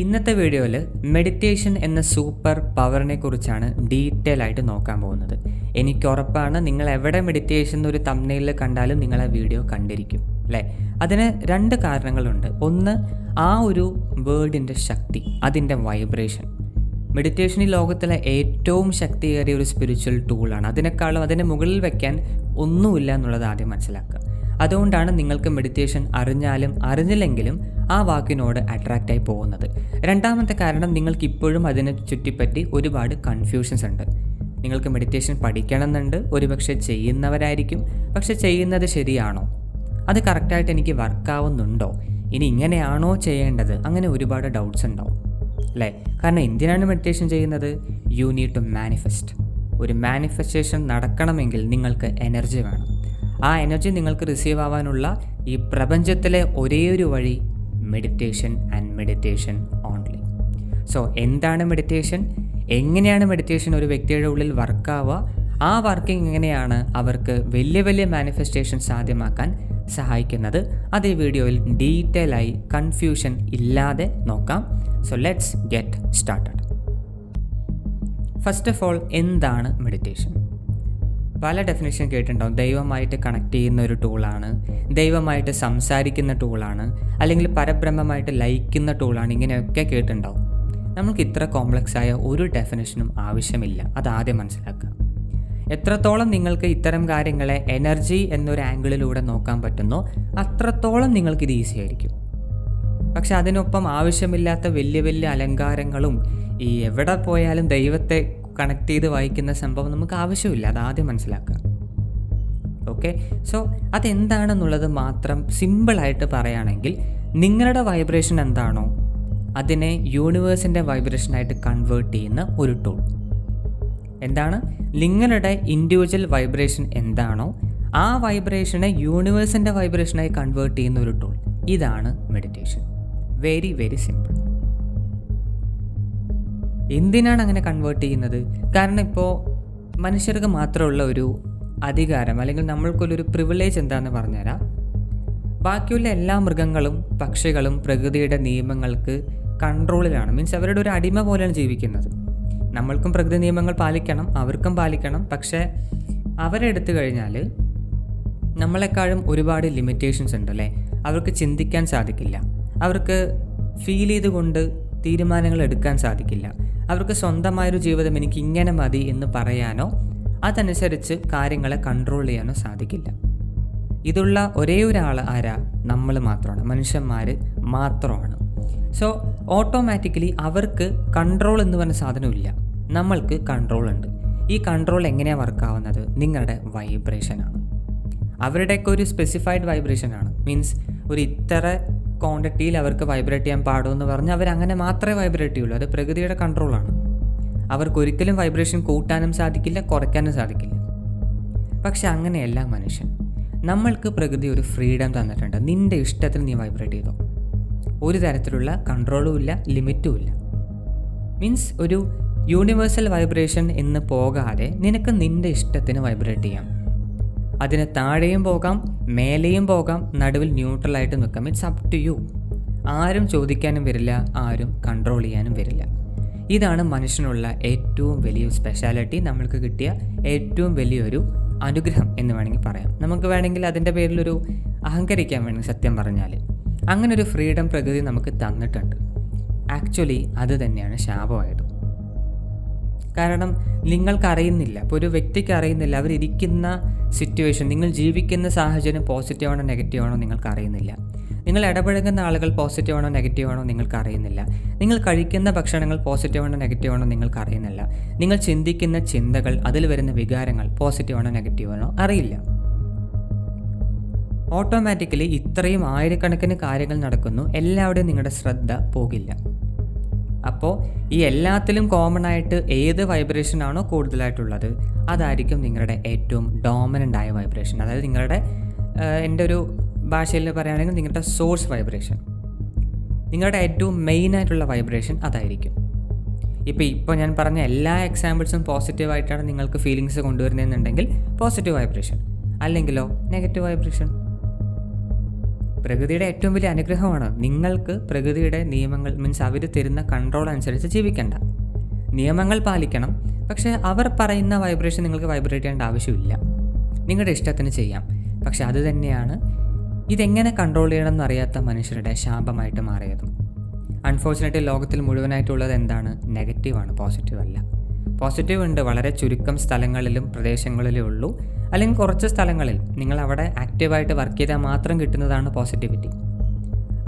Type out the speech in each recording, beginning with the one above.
ഇന്നത്തെ വീഡിയോയിൽ മെഡിറ്റേഷൻ എന്ന സൂപ്പർ പവറിനെ കുറിച്ചാണ് ഡീറ്റെയിൽ ആയിട്ട് നോക്കാൻ പോകുന്നത്. എനിക്ക് ഉറപ്പാണ് നിങ്ങൾ എവിടെ മെഡിറ്റേഷൻ എന്നൊരു തമ്മനയിൽ കണ്ടാലും നിങ്ങൾ ആ വീഡിയോ കണ്ടിരിക്കും അല്ലേ? അതിന് രണ്ട് കാരണങ്ങളുണ്ട്. ഒന്ന് ആ ഒരു വേർഡിന്റെ ശക്തി അതിന്റെ വൈബ്രേഷൻ മെഡിറ്റേഷൻ ഈ ലോകത്തിലെ ഏറ്റവും ശക്തിയേറിയ ഒരു സ്പിരിച്വൽ ടൂളാണ് അതിനേക്കാളും അതിന് മുകളിൽ വയ്ക്കാൻ ഒന്നുമില്ല എന്നുള്ളത് ആദ്യം മനസ്സിലാക്കുക. അതുകൊണ്ടാണ് നിങ്ങൾക്ക് മെഡിറ്റേഷൻ അറിഞ്ഞാലും അറിഞ്ഞില്ലെങ്കിലും ആ വാക്കിനോട് അട്രാക്റ്റായി പോകുന്നത്. രണ്ടാമത്തെ കാരണം നിങ്ങൾക്ക് ഇപ്പോഴും അതിനെ ചുറ്റിപ്പറ്റി ഒരുപാട് കൺഫ്യൂഷൻസ് ഉണ്ട്. നിങ്ങൾക്ക് മെഡിറ്റേഷൻ പഠിക്കണമെന്നുണ്ട് ഒരുപക്ഷെ ചെയ്യുന്നവരായിരിക്കും. പക്ഷെ ചെയ്യുന്നത് ശരിയാണോ? അത് കറക്റ്റായിട്ട് എനിക്ക് വർക്കാവുന്നുണ്ടോ ഇനി ഇങ്ങനെയാണോ ചെയ്യേണ്ടത്? അങ്ങനെ ഒരുപാട് ഡൗട്ട്സ് ഉണ്ടാവും. അല്ലേ? കാരണം എന്തിനാണ് മെഡിറ്റേഷൻ ചെയ്യുന്നത്? യു നീഡ് ടു മാനിഫെസ്റ്റ് ഒരു മാനിഫെസ്റ്റേഷൻ നടക്കണമെങ്കിൽ നിങ്ങൾക്ക് എനർജി വേണം. ആ എനർജി നിങ്ങൾക്ക് റിസീവ് ആവാനുള്ള ഈ പ്രപഞ്ചത്തിലെ ഒരേ ഒരു വഴി meditation and meditation only so എന്താണ് മെഡിറ്റേഷൻ എങ്ങനെയാണ് മെഡിറ്റേഷൻ ഒരു വ്യക്തിയുടെ ഉള്ളിൽ വർക്കാവുക ആ വർക്കിംഗ് എങ്ങനെയാണ് അവർക്ക് വലിയ വലിയ മാനിഫെസ്റ്റേഷൻ സാധ്യമാക്കാൻ സഹായിക്കുന്നത്? അത് ഈ വീഡിയോയിൽ ഡീറ്റെയിൽ ആയി കൺഫ്യൂഷൻ ഇല്ലാതെ നോക്കാം. So let's get started first of all എന്താണ് മെഡിറ്റേഷൻ പല ഡെഫിനേഷൻ കേട്ടിട്ടുണ്ടാവും. ദൈവമായിട്ട് കണക്ട് ചെയ്യുന്ന ഒരു ടൂളാണ് ദൈവമായിട്ട് സംസാരിക്കുന്ന ടൂളാണ് അല്ലെങ്കിൽ പരബ്രഹ്മമായിട്ട് ലയിക്കുന്ന ടൂളാണ് ഇങ്ങനെയൊക്കെ കേട്ടിട്ടുണ്ടാവും. നമുക്ക് ഇത്ര കോംപ്ലക്സ് ആയ ഒരു ഡെഫിനേഷനും ആവശ്യമില്ല. അത് ആദ്യം മനസ്സിലാക്കുക. എത്രത്തോളം നിങ്ങൾക്ക് ഇത്തരം കാര്യങ്ങളെ എനർജി എന്നൊരു ആംഗിളിലൂടെ നോക്കാൻ പറ്റുന്നോ അത്രത്തോളം നിങ്ങൾക്ക് ഇത് ഈസി ആയിരിക്കും. പക്ഷെ അതിനൊപ്പം ആവശ്യമില്ലാത്ത വലിയ വലിയ അലങ്കാരങ്ങളും ഈ എവിടെ പോയാലും ദൈവത്തെ കണക്ട് ചെയ്ത് വായിക്കുന്ന സംഭവം നമുക്ക് ആവശ്യമില്ല. അത് ആദ്യം മനസ്സിലാക്കുക. ഓക്കെ സോ അതെന്താണെന്നുള്ളത് മാത്രം സിമ്പിളായിട്ട് പറയുകയാണെങ്കിൽ നിങ്ങളുടെ വൈബ്രേഷൻ എന്താണോ അതിനെ യൂണിവേഴ്സിന്റെ വൈബ്രേഷനായിട്ട് കൺവേർട്ട് ചെയ്യുന്ന ഒരു ടൂൾ എന്താണ്? നിങ്ങളുടെ ഇൻഡിവിജ്വൽ വൈബ്രേഷൻ എന്താണോ ആ വൈബ്രേഷനെ യൂണിവേഴ്സിന്റെ വൈബ്രേഷനായി കൺവേർട്ട് ചെയ്യുന്ന ഒരു ടൂൾ ഇതാണ് മെഡിറ്റേഷൻ വെരി വെരി സിമ്പിൾ എന്തിനാണ് അങ്ങനെ കൺവേർട്ട് ചെയ്യുന്നത്? കാരണം ഇപ്പോൾ മനുഷ്യർക്ക് മാത്രമുള്ള ഒരു അധികാരം അല്ലെങ്കിൽ നമ്മൾക്കുള്ളൊരു പ്രിവിലേജ് എന്താണെന്ന് പറഞ്ഞുതരാം. ബാക്കിയുള്ള എല്ലാ മൃഗങ്ങളും പക്ഷികളും പ്രകൃതിയുടെ നിയമങ്ങൾക്ക് കൺട്രോളിലാണ് മീൻസ് അവരുടെ ഒരു അടിമ പോലെയാണ് ജീവിക്കുന്നത്. നമ്മൾക്കും പ്രകൃതി നിയമങ്ങൾ പാലിക്കണം അവർക്കും പാലിക്കണം. പക്ഷേ അവരെടുത്തു കഴിഞ്ഞാൽ നമ്മളെക്കാളും ഒരുപാട് ലിമിറ്റേഷൻസ് ഉണ്ട് അല്ലേ? അവർക്ക് ചിന്തിക്കാൻ സാധിക്കില്ല. അവർക്ക് ഫീൽ ചെയ്തുകൊണ്ട് തീരുമാനങ്ങൾ എടുക്കാൻ സാധിക്കില്ല. അവർക്ക് സ്വന്തമായൊരു ജീവിതം എനിക്ക് ഇങ്ങനെ മതി എന്ന് പറയാനോ അതനുസരിച്ച് കാര്യങ്ങളെ കൺട്രോൾ ചെയ്യാനോ സാധിക്കില്ല. ഇതുള്ള ഒരേ ഒരാൾ ആരാ? നമ്മൾ മാത്രമാണ്. മനുഷ്യന്മാർ മാത്രമാണ്. സോ ഓട്ടോമാറ്റിക്കലി അവർക്ക് കൺട്രോൾ എന്ന് പറഞ്ഞ സാധനമില്ല നമ്മൾക്ക് കൺട്രോൾ ഉണ്ട്. ഈ കൺട്രോൾ എങ്ങനെയാണ് വർക്കാവുന്നത് നിങ്ങളുടെ വൈബ്രേഷനാണ് അവരുടെയൊക്കെ ഒരു സ്പെസിഫൈഡ് വൈബ്രേഷനാണ് മീൻസ് ഒരു ഇത്ര ക്വാണ്ടിറ്റിയിൽ അവർക്ക് വൈബ്രേറ്റ് ചെയ്യാൻ പാടുമെന്ന് പറഞ്ഞാൽ അവരങ്ങനെ മാത്രമേ വൈബ്രേറ്റ് ചെയ്യുള്ളൂ. അത് പ്രകൃതിയുടെ കൺട്രോളാണ് അവർക്കൊരിക്കലും വൈബ്രേഷൻ കൂട്ടാനും സാധിക്കില്ല കുറയ്ക്കാനും സാധിക്കില്ല. പക്ഷെ അങ്ങനെയല്ല മനുഷ്യൻ. നമ്മൾക്ക് പ്രകൃതി ഒരു ഫ്രീഡം തന്നിട്ടുണ്ട്. നിന്റെ ഇഷ്ടത്തിന് നീ വൈബ്രേറ്റ് ചെയ്തോ. ഒരു തരത്തിലുള്ള കൺട്രോളും ഇല്ല ലിമിറ്റും ഇല്ല. മീൻസ് ഒരു യൂണിവേഴ്സൽ വൈബ്രേഷൻ എന്ന് പോകാതെ നിനക്ക് നിന്റെ ഇഷ്ടത്തിന് വൈബ്രേറ്റ് ചെയ്യാം. അതിന് താഴെയും പോകാം മേലെയും പോകാം നടുവിൽ ന്യൂട്രലായിട്ട് നിൽക്കാം. ഇറ്റ്സ് അപ് ടു യു ആരും ചോദിക്കാനും വരില്ല ആരും കൺട്രോൾ ചെയ്യാനും വരില്ല. ഇതാണ് മനുഷ്യനുള്ള ഏറ്റവും വലിയ സ്പെഷ്യാലിറ്റി നമ്മൾക്ക് കിട്ടിയ ഏറ്റവും വലിയൊരു അനുഗ്രഹം എന്ന് വേണമെങ്കിൽ പറയാം. നമുക്ക് വേണമെങ്കിൽ അതിന്റെ പേരിലൊരു അഹങ്കരിക്കാൻ വേണമെങ്കിൽ സത്യം പറഞ്ഞാൽ അങ്ങനെ ഒരു ഫ്രീഡം പ്രകൃതി നമുക്ക് തന്നിട്ടുണ്ട്. ആക്ച്വലി അത് തന്നെയാണ് ശാപമായത്. കാരണം നിങ്ങൾക്കറിയുന്നില്ല. ഇപ്പോൾ ഒരു വ്യക്തിക്ക് അറിയുന്നില്ല. അവരിയ്ക്കുന്ന സിറ്റുവേഷൻ നിങ്ങൾ ജീവിക്കുന്ന സാഹചര്യം പോസിറ്റീവാണോ നെഗറ്റീവാണോ നിങ്ങൾക്ക് അറിയുന്നില്ല. നിങ്ങൾ ഇടപഴകുന്ന ആളുകൾ പോസിറ്റീവാണോ നെഗറ്റീവാണോ നിങ്ങൾക്ക് അറിയുന്നില്ല. നിങ്ങൾ കഴിക്കുന്ന ഭക്ഷണങ്ങൾ പോസിറ്റീവാണോ നെഗറ്റീവാണോ നിങ്ങൾക്ക് അറിയുന്നില്ല. നിങ്ങൾ ചിന്തിക്കുന്ന ചിന്തകൾ അതിൽ വരുന്ന വികാരങ്ങൾ പോസിറ്റീവാണോ നെഗറ്റീവാണോ അറിയില്ല. ഓട്ടോമാറ്റിക്കലി ഇത്രയും ആയിരക്കണക്കിന് കാര്യങ്ങൾ നടക്കുന്നു. എല്ലാവരുടെയും നിങ്ങളുടെ ശ്രദ്ധ പോകില്ല. അപ്പോൾ ഈ എല്ലാത്തിലും കോമൺ ആയിട്ട് ഏത് വൈബ്രേഷൻ ആണോ കൂടുതലായിട്ടുള്ളത് അതായിരിക്കും നിങ്ങളുടെ ഏറ്റവും ഡോമിനന്റ് ആയ വൈബ്രേഷൻ അതായത് നിങ്ങളുടെ എന്റെ ഒരു ഭാഷയിൽ പറയുകയാണെങ്കിൽ നിങ്ങളുടെ സോഴ്സ് വൈബ്രേഷൻ നിങ്ങളുടെ ഏറ്റവും മെയിൻ ആയിട്ടുള്ള വൈബ്രേഷൻ അതായിരിക്കും. ഇപ്പോൾ ഇപ്പോൾ ഞാൻ പറഞ്ഞ എല്ലാ എക്സാമ്പിൾസും പോസിറ്റീവായിട്ടാണ് നിങ്ങൾക്ക് ഫീലിങ്സ് കൊണ്ടുവരുന്നതെന്നുണ്ടെങ്കിൽ പോസിറ്റീവ് വൈബ്രേഷൻ അല്ലെങ്കിലോ നെഗറ്റീവ് വൈബ്രേഷൻ പ്രകൃതിയുടെ ഏറ്റവും വലിയ അനുഗ്രഹമാണ് നിങ്ങൾക്ക് പ്രകൃതിയുടെ നിയമങ്ങൾ മീൻസ് അവർ തരുന്ന കൺട്രോൾ അനുസരിച്ച് ജീവിക്കേണ്ട. നിയമങ്ങൾ പാലിക്കണം. പക്ഷേ അവർ പറയുന്ന വൈബ്രേഷൻ നിങ്ങൾക്ക് വൈബ്രേറ്റ് ചെയ്യേണ്ട ആവശ്യമില്ല. നിങ്ങളുടെ ഇഷ്ടത്തിന് ചെയ്യാം. പക്ഷെ അത് തന്നെയാണ് ഇതെങ്ങനെ കൺട്രോൾ ചെയ്യണം എന്നറിയാത്ത മനുഷ്യരുടെ ശാപമായിട്ട് മാറിയതും. അൺഫോർച്ചുനേറ്റ്ലി ലോകത്തിൽ മുഴുവനായിട്ടുള്ളത് എന്താണ്? നെഗറ്റീവാണ് പോസിറ്റീവ് അല്ല. പോസിറ്റീവ് ഉണ്ട് വളരെ ചുരുക്കം സ്ഥലങ്ങളിലും പ്രദേശങ്ങളിലേ ഉള്ളൂ. അല്ലെങ്കിൽ കുറച്ച് സ്ഥലങ്ങളിൽ നിങ്ങൾ അവിടെ ആക്റ്റീവായിട്ട് വർക്ക് ചെയ്താൽ മാത്രം കിട്ടുന്നതാണ് പോസിറ്റിവിറ്റി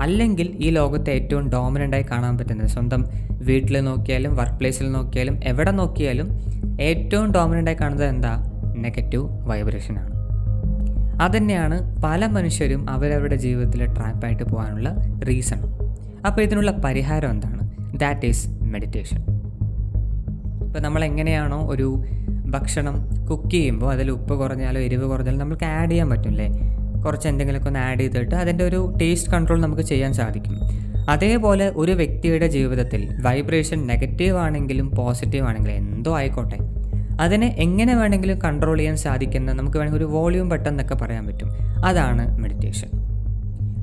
അല്ലെങ്കിൽ ഈ ലോകത്തെ ഏറ്റവും ഡോമിനന്റായി കാണാൻ പറ്റുന്നത് സ്വന്തം വീട്ടിൽ നോക്കിയാലും വർക്ക് പ്ലേസിൽ നോക്കിയാലും എവിടെ നോക്കിയാലും ഏറ്റവും ഡോമിനന്റായി കാണുന്നത് എന്താ? നെഗറ്റീവ് വൈബ്രേഷനാണ് അതുതന്നെയാണ് പല മനുഷ്യരും അവരവരുടെ ജീവിതത്തിൽ ട്രാപ്പായിട്ട് പോകാനുള്ള റീസൺ അപ്പോൾ ഇതിനുള്ള പരിഹാരം എന്താണ്? ദാറ്റ് ഈസ് മെഡിറ്റേഷൻ ഇപ്പോൾ നമ്മൾ എങ്ങനെയാണോ ഒരു ഭക്ഷണം കുക്ക് ചെയ്യുമ്പോൾ അതിൽ ഉപ്പ് കുറഞ്ഞാലോ എരിവ് കുറഞ്ഞാലോ നമുക്ക് ആഡ് ചെയ്യാൻ പറ്റില്ലേ? കുറച്ച് എന്തെങ്കിലുമൊക്കെ ഒന്ന് ആഡ് ചെയ്തിട്ട് അതിന്റെ ഒരു ടേസ്റ്റ് കൺട്രോൾ നമുക്ക് ചെയ്യാൻ സാധിക്കും. അതേപോലെ ഒരു വ്യക്തിയുടെ ജീവിതത്തിൽ വൈബ്രേഷൻ നെഗറ്റീവ് ആണെങ്കിലും പോസിറ്റീവ് ആണെങ്കിലും എന്തോ ആയിക്കോട്ടെ അതിനെ എങ്ങനെ വേണമെങ്കിലും കൺട്രോൾ ചെയ്യാൻ സാധിക്കുന്ന നമുക്ക് വേണമെങ്കിൽ ഒരു വോളിയൂം ബട്ടൺ പറയാൻ പറ്റും. അതാണ് മെഡിറ്റേഷൻ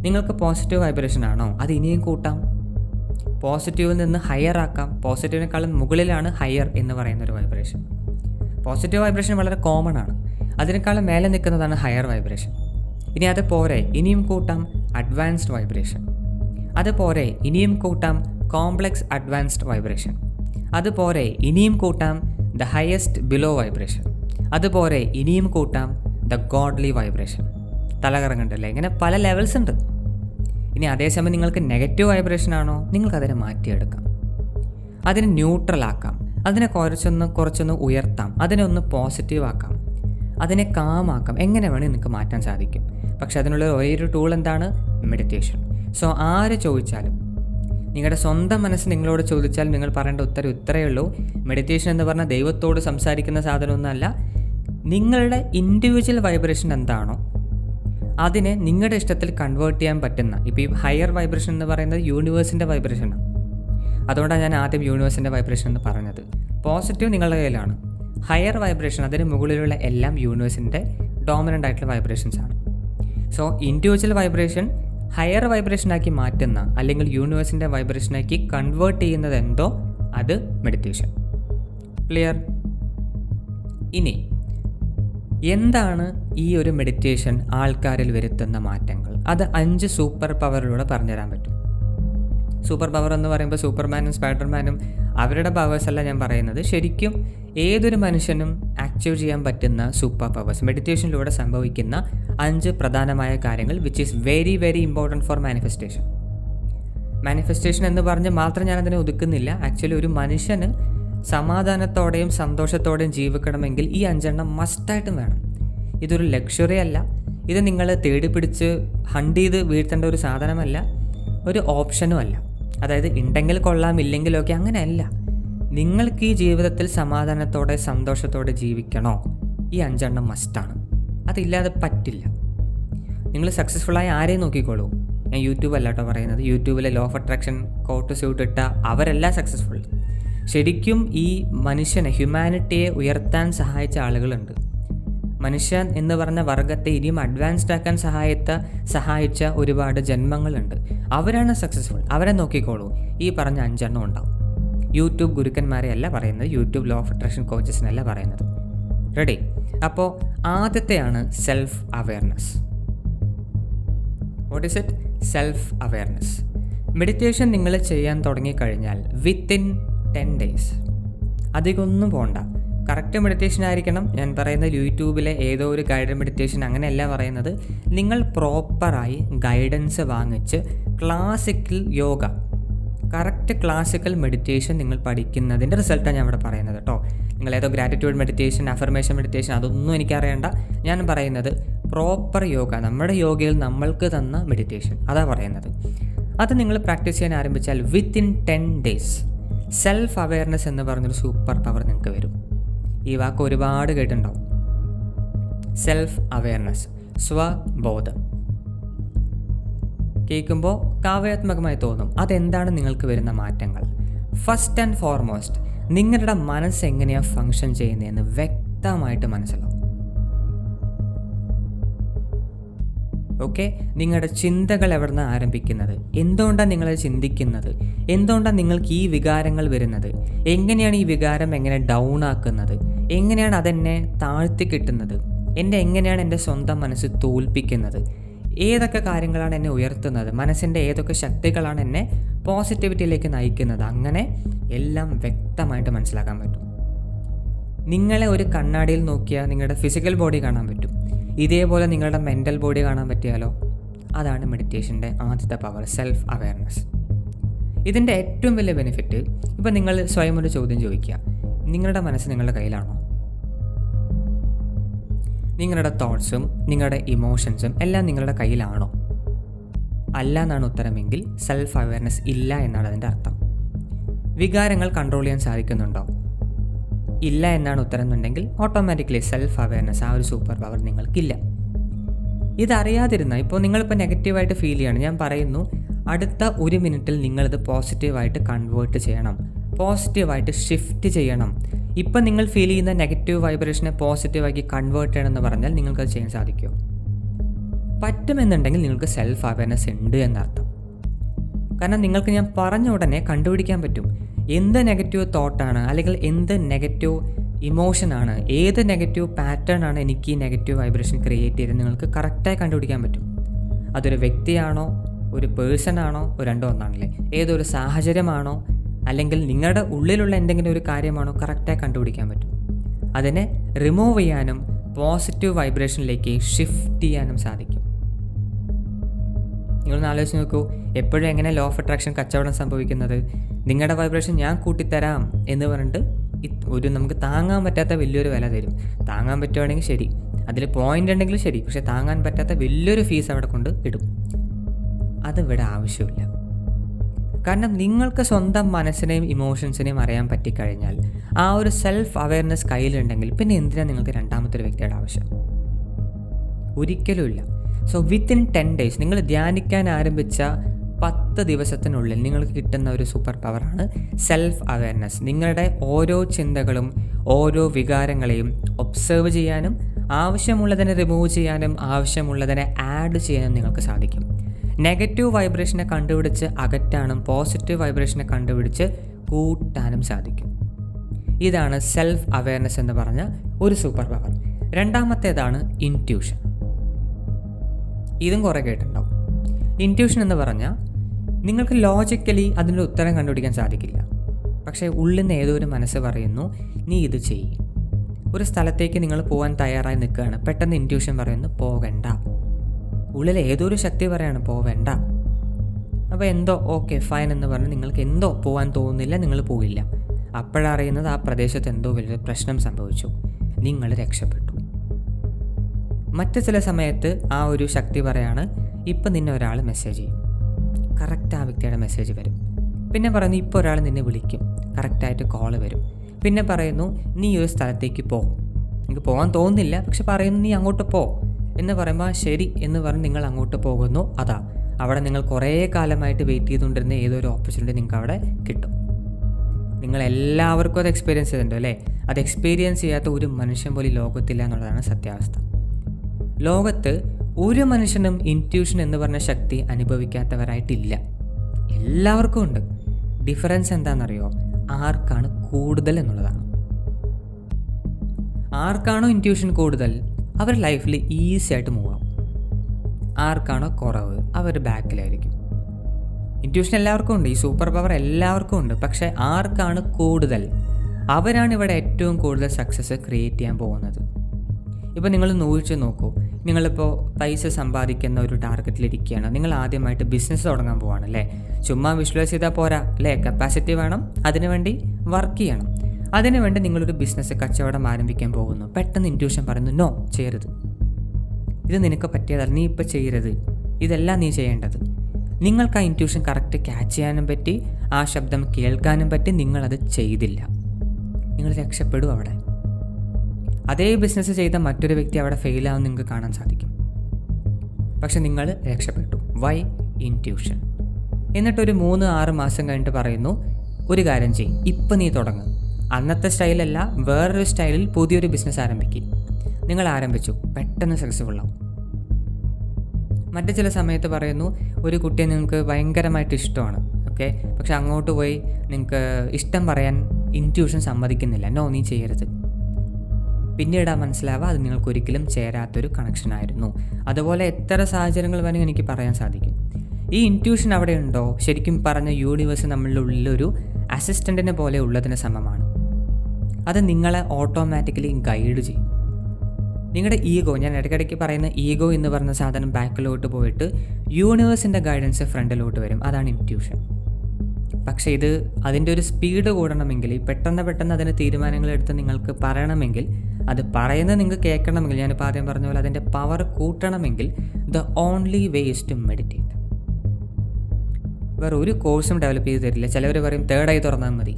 നിങ്ങൾക്ക് പോസിറ്റീവ് വൈബ്രേഷൻ ആണോ? അത് ഇനിയും കൂട്ടാം. പോസിറ്റീവിൽ നിന്ന് ഹയർ ആക്കാം. പോസിറ്റീവിനേക്കാളും മുകളിലാണ് ഹയർ എന്ന് പറയുന്ന ഒരു വൈബ്രേഷൻ. പോസിറ്റീവ് വൈബ്രേഷൻ വളരെ കോമൺ ആണ്. അതിനേക്കാളും മേലെ നിൽക്കുന്നതാണ് ഹയർ വൈബ്രേഷൻ. ഇനി അത് പോരെ ഇനിയും കൂട്ടാം അഡ്വാൻസ്ഡ് വൈബ്രേഷൻ. അത് പോരെ ഇനിയും കൂട്ടാം കോംപ്ലക്സ് അഡ്വാൻസ്ഡ് വൈബ്രേഷൻ. അത് പോരെ ഇനിയും കൂട്ടാം ദ ഹയസ്റ്റ് ബിലോ വൈബ്രേഷൻ. അതുപോലെ ഇനിയും കൂട്ടാം ദ ഗോഡ്ലി വൈബ്രേഷൻ. തലകറങ്ങണ്ടല്ലേ? ഇങ്ങനെ പല ലെവൽസ് ഉണ്ട്. ഇനി അതേസമയം നിങ്ങൾക്ക് നെഗറ്റീവ് വൈബ്രേഷൻ ആണോ? നിങ്ങൾക്കതിനെ മാറ്റിയെടുക്കാം. അതിനെ ന്യൂട്രൽ ആക്കാം. അതിനെ കുറച്ചൊന്ന് കുറച്ചൊന്ന് ഉയർത്താം. അതിനെ ഒന്ന് പോസിറ്റീവ് ആക്കാം. അതിനെ കാമാക്കാം എങ്ങനെ വേണമെങ്കിൽ നിങ്ങൾക്ക് മാറ്റാൻ സാധിക്കും. പക്ഷെ അതിനുള്ള ഒരേ ടൂൾ എന്താണ്? മെഡിറ്റേഷൻ സോ ആര് ചോദിച്ചാലും നിങ്ങളുടെ സ്വന്തം മനസ്സ് നിങ്ങളോട് ചോദിച്ചാൽ നിങ്ങൾ പറയേണ്ട ഉത്തരം ഇത്രയേ ഉള്ളൂ. മെഡിറ്റേഷൻ എന്ന് പറഞ്ഞാൽ ദൈവത്തോട് സംസാരിക്കുന്ന സാധനമൊന്നുമല്ല. നിങ്ങളുടെ ഇൻഡിവിജ്വൽ വൈബ്രേഷൻ എന്താണോ അതിനെ നിങ്ങളുടെ ഇഷ്ടത്തിൽ കൺവേർട്ട് ചെയ്യാൻ പറ്റുന്ന ഇപ്പോൾ ഈ ഹയർ വൈബ്രേഷൻ എന്ന് പറയുന്നത് യൂണിവേഴ്സിന്റെ വൈബ്രേഷനാണ് അതുകൊണ്ടാണ് ഞാൻ ആദ്യം യൂണിവേഴ്സിന്റെ വൈബ്രേഷൻ എന്ന് പറഞ്ഞത്. പോസിറ്റീവ് നിങ്ങളുടെ കയ്യിലാണ്. ഹയർ വൈബ്രേഷൻ അതിന് മുകളിലുള്ള എല്ലാം യൂണിവേഴ്സിന്റെ ഡോമിനന്റ് ആയിട്ടുള്ള വൈബ്രേഷൻസ് ആണ്. സോ ഇൻഡിവിജ്വൽ വൈബ്രേഷൻ ഹയർ വൈബ്രേഷനാക്കി മാറ്റുന്ന അല്ലെങ്കിൽ യൂണിവേഴ്സിന്റെ വൈബ്രേഷനാക്കി കൺവേർട്ട് ചെയ്യുന്നത് എന്തോ? അത് മെഡിറ്റേഷൻ ക്ലിയർ ഇനി എന്താണ് ഈ ഒരു മെഡിറ്റേഷൻ ആൾക്കാരിൽ വരുത്തുന്ന മാറ്റങ്ങൾ? അത് അഞ്ച് സൂപ്പർ പവറിലൂടെ പറഞ്ഞുതരാൻ പറ്റും. സൂപ്പർ പവർ എന്ന് പറയുമ്പോൾ സൂപ്പർമാനും സ്പൈഡർമാനും അവരുടെ പവേഴ്സ് അല്ല ഞാൻ പറയുന്നത്. ശരിക്കും ഏതൊരു മനുഷ്യനും ആക്റ്റീവ് ചെയ്യാൻ പറ്റുന്ന സൂപ്പർ പവേഴ്സ് മെഡിറ്റേഷനിലൂടെ സംഭവിക്കുന്ന അഞ്ച് പ്രധാനമായ കാര്യങ്ങൾ which is very very important for manifestation manifestation എന്ന് പറഞ്ഞ് മാത്രം ഞാനതിനെ ഒതുക്കുന്നില്ല. ആക്ച്വലി ഒരു മനുഷ്യന് സമാധാനത്തോടെയും സന്തോഷത്തോടെയും ജീവിക്കണമെങ്കിൽ ഈ അഞ്ചെണ്ണം മസ്റ്റായിട്ടും വേണം. ഇതൊരു ലക്ഷറി അല്ല. ഇത് നിങ്ങൾ തേടി പിടിച്ച് ഹണ്ട് ചെയ്ത് വീഴ്ത്തേണ്ട ഒരു സാധനമല്ല. ഒരു ഓപ്ഷനും അല്ല. അതായത് ഉണ്ടെങ്കിൽ കൊള്ളാം ഇല്ലെങ്കിലൊക്കെ അങ്ങനെയല്ല. നിങ്ങൾക്ക് ഈ ജീവിതത്തിൽ സമാധാനത്തോടെ സന്തോഷത്തോടെ ജീവിക്കണോ? ഈ അഞ്ചെണ്ണം മസ്റ്റാണ്. അതില്ലാതെ പറ്റില്ല. നിങ്ങൾ സക്സസ്ഫുള്ളായി ആരെയും നോക്കിക്കോളൂ. ഞാൻ യൂട്യൂബ് അല്ല കേട്ടോ പറയുന്നത്. യൂട്യൂബിലെ law of attraction coat suit ഇട്ട അവരെല്ലാം സക്സസ്ഫുൾ ശരിക്കും ഈ മനുഷ്യനെ ഹ്യൂമാനിറ്റിയെ ഉയർത്താൻ സഹായിച്ച ആളുകളുണ്ട്. മനുഷ്യൻ എന്ന് പറഞ്ഞ വർഗത്തെ ഇനിയും അഡ്വാൻസ്ഡ് ആക്കാൻ സഹായത്ത സഹായിച്ച ഒരുപാട് ജന്മങ്ങളുണ്ട്. അവരാണ് സക്സസ്ഫുൾ അവരെ നോക്കിക്കോളൂ. ഈ പറഞ്ഞ അഞ്ചെണ്ണം ഉണ്ടാവും. യൂട്യൂബ് ഗുരുക്കന്മാരെ അല്ല പറയുന്നത് യൂട്യൂബ് ലോ ഓഫ് അട്രാക്ഷൻ കോച്ചസിനല്ല പറയുന്നത്. റെഡി അപ്പോൾ ആദ്യത്തെയാണ് self awareness what is it self awareness meditation നിങ്ങൾ ചെയ്യാൻ തുടങ്ങിക്കഴിഞ്ഞാൽ വിത്തിൻ ടെൻ ഡേയ്സ്. അധികമൊന്നും പോണ്ട. കറക്റ്റ് മെഡിറ്റേഷൻ ആയിരിക്കണം. ഞാൻ പറയുന്നത് യൂട്യൂബിലെ ഏതോ ഒരു ഗൈഡഡ് മെഡിറ്റേഷൻ അങ്ങനെയല്ല പറയുന്നത്. നിങ്ങൾ പ്രോപ്പറായി ഗൈഡൻസ് വാങ്ങിച്ച് classical yoga correct classical meditation നിങ്ങൾ പഠിക്കുന്നതിന്റെ റിസൾട്ടാണ് ഞാൻ ഇവിടെ പറയുന്നത് കേട്ടോ. നിങ്ങൾ ഏതോ ഗ്രാറ്റിറ്റ്യൂഡ് മെഡിറ്റേഷൻ അഫർമേഷൻ മെഡിറ്റേഷൻ അതൊന്നും എനിക്കറിയേണ്ട ഞാൻ പറയുന്നത് പ്രോപ്പർ യോഗ നമ്മുടെ യോഗയിൽ നമ്മൾക്ക് തന്ന മെഡിറ്റേഷൻ. അതാ പറയുന്നത്. അത് നിങ്ങൾ പ്രാക്ടീസ് ചെയ്യാൻ ആരംഭിച്ചാൽ within ten days. Self awareness എന്ന് പറഞ്ഞൊരു സൂപ്പർ പവർ നിങ്ങൾക്ക് വരും. ഈ വാക്ക് ഒരുപാട് കേട്ടിട്ടുണ്ടാവും. സെൽഫ് അവെയർനെസ് സ്വബോധം. കേൾക്കുമ്പോൾ കാവ്യാത്മകമായി തോന്നും. അതെന്താണ് നിങ്ങൾക്ക് വരുന്ന മാറ്റങ്ങൾ? ഫസ്റ്റ് ആൻഡ് ഫോർമോസ്റ്റ് നിങ്ങളുടെ മനസ്സ് എങ്ങനെയാണ് ഫങ്ഷൻ ചെയ്യുന്നതെന്ന് വ്യക്തമായിട്ട് മനസ്സിലാവും. ഓക്കെ? നിങ്ങളുടെ ചിന്തകൾ എവിടെ നിന്ന് ആരംഭിക്കുന്നത്? എന്തുകൊണ്ടാണ് നിങ്ങൾ ചിന്തിക്കുന്നത്? എന്തുകൊണ്ടാണ് നിങ്ങൾക്ക് ഈ വികാരങ്ങൾ വരുന്നത്? എങ്ങനെയാണ് ഈ വികാരം എങ്ങനെ ഡൗൺ ആക്കുന്നത്? എങ്ങനെയാണ് അതെന്നെ താഴ്ത്തി കിട്ടുന്നത്? എന്റെ എങ്ങനെയാണ് എന്റെ സ്വന്തം മനസ്സ് തോൽപ്പിക്കുന്നത്? ഏതൊക്കെ കാര്യങ്ങളാണ് എന്നെ ഉയർത്തുന്നത്? മനസ്സിന്റെ ഏതൊക്കെ ശക്തികളാണ് എന്നെ പോസിറ്റിവിറ്റിയിലേക്ക് നയിക്കുന്നത്? അങ്ങനെ എല്ലാം വ്യക്തമായിട്ട് മനസ്സിലാക്കാൻ പറ്റും. നിങ്ങളെ ഒരു കണ്ണാടിയിൽ നോക്കിയാൽ നിങ്ങളുടെ ഫിസിക്കൽ ബോഡി കാണാൻ പറ്റും. ഇതേപോലെ നിങ്ങളുടെ മെന്റൽ ബോഡി കാണാൻ പറ്റിയാലോ? അതാണ് മെഡിറ്റേഷന്റെ ആദ്യത്തെ പവർ സെൽഫ് അവയർനെസ് ഇതിന്റെ ഏറ്റവും വലിയ ബെനിഫിറ്റ് ഇപ്പം നിങ്ങൾ സ്വയം ഒരു ചോദ്യം ചോദിക്കുക. നിങ്ങളുടെ മനസ്സ് നിങ്ങളുടെ കയ്യിലാണോ? നിങ്ങളുടെ തോട്ട്സും നിങ്ങളുടെ ഇമോഷൻസും എല്ലാം നിങ്ങളുടെ കയ്യിലാണോ? അല്ല എന്നാണ് ഉത്തരമെങ്കിൽ സെൽഫ് അവയർനെസ് ഇല്ല എന്നാണ് അതിന്റെ അർത്ഥം. വികാരങ്ങൾ കൺട്രോൾ ചെയ്യാൻ സാധിക്കുന്നുണ്ടോ? ഇല്ല എന്നാണ് ഉത്തരം എന്നുണ്ടെങ്കിൽ ഓട്ടോമാറ്റിക്കലി സെൽഫ് അവയർനെസ് ആ ഒരു സൂപ്പർ പവർ നിങ്ങൾക്കില്ല. ഇതറിയാതിരുന്ന ഇപ്പോൾ നിങ്ങളിപ്പോൾ നെഗറ്റീവായിട്ട് ഫീൽ ചെയ്യണം ഞാൻ പറയുന്നു അടുത്ത ഒരു മിനിറ്റിൽ നിങ്ങളിത് പോസിറ്റീവായിട്ട് കൺവേർട്ട് ചെയ്യണം. പോസിറ്റീവായിട്ട് ഷിഫ്റ്റ് ചെയ്യണം. ഇപ്പം നിങ്ങൾ ഫീൽ ചെയ്യുന്ന നെഗറ്റീവ് വൈബ്രേഷനെ പോസിറ്റീവാക്കി കൺവേർട്ട് ചെയ്യണം എന്ന് പറഞ്ഞാൽ നിങ്ങൾക്കത് ചെയ്യാൻ സാധിക്കും. പറ്റുമെന്നുണ്ടെങ്കിൽ നിങ്ങൾക്ക് സെൽഫ് അവയർനെസ് ഉണ്ട് എന്നർത്ഥം. കാരണം നിങ്ങൾക്ക് ഞാൻ പറഞ്ഞ ഉടനെ കണ്ടുപിടിക്കാൻ പറ്റും. എന്ത് നെഗറ്റീവ് തോട്ടാണ് അല്ലെങ്കിൽ എന്ത് നെഗറ്റീവ് ഇമോഷനാണ് ഏത് നെഗറ്റീവ് പാറ്റേൺ ആണ് എനിക്ക് ഈ നെഗറ്റീവ് വൈബ്രേഷൻ ക്രിയേറ്റ് ചെയ്തത് നിങ്ങൾക്ക് കറക്റ്റായി കണ്ടുപിടിക്കാൻ പറ്റും. അതൊരു വ്യക്തിയാണോ ഒരു പേഴ്സൺ ആണോ രണ്ടോ ഒന്നാണല്ലേ. ഏതൊരു സാഹചര്യമാണോ അല്ലെങ്കിൽ നിങ്ങളുടെ ഉള്ളിലുള്ള എന്തെങ്കിലും ഒരു കാര്യമാണോ കറക്റ്റായി കണ്ടുപിടിക്കാൻ പറ്റും. അതിനെ റിമൂവ് ചെയ്യാനും പോസിറ്റീവ് വൈബ്രേഷനിലേക്ക് ഷിഫ്റ്റ് ചെയ്യാനും സാധിക്കും. നിങ്ങളൊന്ന് ആലോചിച്ച് നോക്കൂ. എപ്പോഴും എങ്ങനെ ലോ ഓഫ് അട്രാക്ഷൻ കച്ചവടം സംഭവിക്കുന്നത്? നിങ്ങളുടെ വൈബ്രേഷൻ ഞാൻ കൂട്ടിത്തരാം എന്ന് പറഞ്ഞിട്ട് ഒരു നമുക്ക് താങ്ങാൻ പറ്റാത്ത വലിയൊരു വില തരും. താങ്ങാൻ പറ്റുവാണെങ്കിൽ ശരി. അതിൽ പോയിന്റ് ഉണ്ടെങ്കിലും ശരി. പക്ഷെ താങ്ങാൻ പറ്റാത്ത വലിയൊരു ഫീസ് അവിടെ കൊണ്ട് ഇടും. അതിവിടെ ആവശ്യമില്ല. കാരണം നിങ്ങൾക്ക് സ്വന്തം മനസ്സിനെയും ഇമോഷൻസിനെയും അറിയാൻ പറ്റിക്കഴിഞ്ഞാൽ ആ ഒരു സെൽഫ് അവയർനെസ് കയ്യിലുണ്ടെങ്കിൽ പിന്നെ എന്തിനാണ് നിങ്ങൾക്ക് രണ്ടാമത്തെ ഒരു വ്യക്തിയുടെ ആവശ്യം? ഒരിക്കലുമില്ല സോ വിത്തിൻ ടെൻ ഡേയ്സ് നിങ്ങൾ ധ്യാനിക്കാൻ ആരംഭിച്ച പത്ത് ദിവസത്തിനുള്ളിൽ നിങ്ങൾക്ക് കിട്ടുന്ന ഒരു സൂപ്പർ പവറാണ് സെൽഫ് അവയർനെസ് നിങ്ങളുടെ ഓരോ ചിന്തകളും ഓരോ വികാരങ്ങളെയും ഒബ്സർവ് ചെയ്യാനും ആവശ്യമുള്ളതിനെ റിമൂവ് ചെയ്യാനും ആവശ്യമുള്ളതിനെ ആഡ് ചെയ്യാനും നിങ്ങൾക്ക് സാധിക്കും. നെഗറ്റീവ് വൈബ്രേഷനെ കണ്ടുപിടിച്ച് അകറ്റാനും പോസിറ്റീവ് വൈബ്രേഷനെ കണ്ടുപിടിച്ച് കൂട്ടാനും സാധിക്കും. ഇതാണ് സെൽഫ് അവയർനെസ് എന്ന് പറഞ്ഞ ഒരു സൂപ്പർ പവർ രണ്ടാമത്തേതാണ് ഇന്റ്യൂഷൻ ഇതും കുറേ കേട്ടിട്ടുണ്ടാവും. ഇന്റ്യൂഷൻ എന്ന് പറഞ്ഞാൽ നിങ്ങൾക്ക് ലോജിക്കലി അതിന്റെ ഉത്തരം കണ്ടുപിടിക്കാൻ സാധിക്കില്ല. പക്ഷേ ഉള്ളിൽ നിന്ന് ഏതോ ഒരു മനസ്സ് പറയുന്നു നീ ഇത് ചെയ്യും. ഒരു സ്ഥലത്തേക്ക് നിങ്ങൾ പോകാൻ തയ്യാറായി നിൽക്കുകയാണ്. പെട്ടെന്ന് ഇന്റ്യൂഷൻ പറയുന്നു പോകണ്ട. ഉള്ളിൽ ഏതോ ഒരു ശക്തി പറയാണ് പോവേണ്ട അപ്പോൾ എന്തോ ഓക്കെ ഫൈൻ എന്ന് പറഞ്ഞ് നിങ്ങൾക്ക് എന്തോ പോകാൻ തോന്നുന്നില്ല നിങ്ങൾ പോയില്ല. അപ്പോഴറിയുന്നത് ആ പ്രദേശത്ത് എന്തോ വലിയൊരു പ്രശ്നം സംഭവിച്ചു. നിങ്ങൾ രക്ഷപ്പെട്ടു. മറ്റ് ചില സമയത്ത് ആ ഒരു ശക്തി പറയാണ് ഇപ്പം നിന്നെ ഒരാൾ മെസ്സേജ് ചെയ്യും. കറക്റ്റ് ആ വ്യക്തിയുടെ മെസ്സേജ് വരും. പിന്നെ പറയുന്നു ഇപ്പോൾ ഒരാൾ നിന്നെ വിളിക്കും. കറക്റ്റായിട്ട് കോൾ വരും. പിന്നെ പറയുന്നു നീ ഒരു സ്ഥലത്തേക്ക് പോ. എനിക്ക് പോകാൻ തോന്നുന്നില്ല പക്ഷെ പറയുന്നു നീ അങ്ങോട്ട് പോ. എന്ന് പറയുമ്പോൾ ശരി എന്ന് പറഞ്ഞ് നിങ്ങൾ അങ്ങോട്ട് പോകുന്നു. അതാ. അവിടെ നിങ്ങൾ കുറേ കാലമായിട്ട് വെയിറ്റ് ചെയ്തുകൊണ്ടിരുന്ന ഏതൊരു ഓപ്പർച്യൂണിറ്റി നിങ്ങൾക്ക് അവിടെ കിട്ടും. നിങ്ങൾ എല്ലാവർക്കും അത് എക്സ്പീരിയൻസ് ചെയ്തിട്ടുണ്ട് അല്ലേ? അത് എക്സ്പീരിയൻസ് ചെയ്യാത്ത ഒരു മനുഷ്യൻ പോലും ലോകത്തില്ല എന്നുള്ളതാണ് സത്യാവസ്ഥ. ലോകത്ത് ഒരു മനുഷ്യനും ഇന്റ്യൂഷൻ എന്ന് പറഞ്ഞ ശക്തി അനുഭവിക്കാത്തവരായിട്ടില്ല. എല്ലാവർക്കും ഉണ്ട്. ഡിഫറൻസ് എന്താണെന്നറിയോ? ആർക്കാണ് കൂടുതൽ എന്നുള്ളതാണ്. ആർക്കാണോ ഇന്റ്യൂഷൻ കൂടുതൽ അവർ ലൈഫിൽ ഈസി ആയിട്ട് മൂവ് ആവും. ആർക്കാണോ കുറവ് അവർ ബാക്കിലായിരിക്കും. ഇന്റ്യൂഷൻ എല്ലാവർക്കും ഉണ്ട് ഈ സൂപ്പർ പവർ എല്ലാവർക്കും ഉണ്ട്. പക്ഷേ ആർക്കാണ് കൂടുതൽ? അവരാണ് ഇവിടെ ഏറ്റവും കൂടുതൽ സക്സസ് ക്രിയേറ്റ് ചെയ്യാൻ പോകുന്നത്. ഇപ്പോൾ നിങ്ങൾ നോയിച്ച് നോക്കൂ. നിങ്ങളിപ്പോൾ പൈസ സമ്പാദിക്കുന്ന ഒരു ടാർഗറ്റിലിരിക്കുകയാണ്. നിങ്ങൾ ആദ്യമായിട്ട് ബിസിനസ് തുടങ്ങാൻ പോവാണ് അല്ലേ? ചുമ്മാ വിഷ്വലൈസ് ചെയ്താൽ പോരാ അല്ലേ? കപ്പാസിറ്റി വേണം അതിനുവേണ്ടി വർക്ക് ചെയ്യണം. അതിനുവേണ്ടി നിങ്ങളൊരു ബിസിനസ് കച്ചവടം ആരംഭിക്കാൻ പോകുന്നു. പെട്ടെന്ന് ഇന്റ്യൂഷൻ പറയുന്നു നോ ചെയ്യരുത്. ഇത് നിനക്ക് പറ്റിയതല്ല നീ ഇപ്പോൾ ചെയ്യരുത്. ഇതെല്ലാം നീ ചെയ്യേണ്ടത്. നിങ്ങൾക്ക് ആ ഇന്റ്യൂഷൻ കറക്റ്റ് ക്യാച്ച് ചെയ്യാനും പറ്റി ആ ശബ്ദം കേൾക്കാനും പറ്റി നിങ്ങളത് ചെയ്തില്ല. നിങ്ങൾ രക്ഷപ്പെടും അവിടെ. അതേ ബിസിനസ് ചെയ്ത മറ്റൊരു വ്യക്തി അവിടെ ഫെയിലാവും നിങ്ങൾക്ക് കാണാൻ സാധിക്കും. പക്ഷെ നിങ്ങൾ രക്ഷപ്പെട്ടു. വൈ ഇന്റ്യൂഷൻ എന്നിട്ടൊരു മൂന്ന് ആറ് മാസം കഴിഞ്ഞിട്ട് പറയുന്നു ഒരു കാര്യം ചെയ്യും ഇപ്പം നീ തുടങ്ങും. അന്നത്തെ സ്റ്റൈലല്ല വേറൊരു സ്റ്റൈലിൽ പുതിയൊരു ബിസിനസ് ആരംഭിക്കും. നിങ്ങൾ ആരംഭിച്ചു പെട്ടെന്ന് സക്സസ്ഫുൾ ആവും. മറ്റു ചില സമയത്ത് പറയുന്നു ഒരു കുട്ടിയെ നിങ്ങൾക്ക് ഭയങ്കരമായിട്ട് ഇഷ്ടമാണ് ഓക്കെ പക്ഷെ അങ്ങോട്ട് പോയി നിങ്ങൾക്ക് ഇഷ്ടം പറയാൻ ഇന്റ്യൂഷൻ സമ്മതിക്കുന്നില്ല. നോ നീ ചെയ്യരുത്. പിന്നീടാ മനസ്സിലാവുക അത് നിങ്ങൾക്ക് ഒരിക്കലും ചേരാത്തൊരു കണക്ഷനായിരുന്നു അതുപോലെ എത്ര സാഹചര്യങ്ങൾ വേണമെങ്കിൽ എനിക്ക് പറയാൻ സാധിക്കും. ഈ ഇന്റ്യൂഷൻ അവിടെ ഉണ്ടോ? ശരിക്കും പറഞ്ഞ യൂണിവേഴ്സ് നമ്മളുടെ ഉള്ളിലൊരു അസിസ്റ്റന്റിനെ പോലെ ഉള്ളതിന് സമമാണ്. അത് നിങ്ങളെ ഓട്ടോമാറ്റിക്കലി ഗൈഡ് ചെയ്യും. നിങ്ങളുടെ ഈഗോ ഞാൻ ഇടയ്ക്കിടയ്ക്ക് പറയുന്ന ഈഗോ എന്ന് പറഞ്ഞ സാധനം ബാക്കിലോട്ട് പോയിട്ട് യൂണിവേഴ്സിന്റെ ഗൈഡൻസ് ഫ്രണ്ടിലോട്ട് വരും. അതാണ് ഇന്റ്യൂഷൻ പക്ഷേ ഇത് അതിന്റെ ഒരു സ്പീഡ് കൂടണമെങ്കിൽ പെട്ടെന്ന് പെട്ടെന്ന് അതിന് തീരുമാനങ്ങൾ എടുത്ത് നിങ്ങൾക്ക് പറയണമെങ്കിൽ അത് പറയുന്നത് നിങ്ങൾക്ക് കേൾക്കണമെങ്കിൽ ഞാനിപ്പോൾ ആദ്യം പറഞ്ഞ പോലെ അതിന്റെ power കൂട്ടണമെങ്കിൽ the only way is to meditate വേറെ ഒരു കോഴ്സും ഡെവലപ്പ് ചെയ്ത് തരില്ല. ചിലവർ പറയും തേർഡായി തുറന്നാൽ മതി.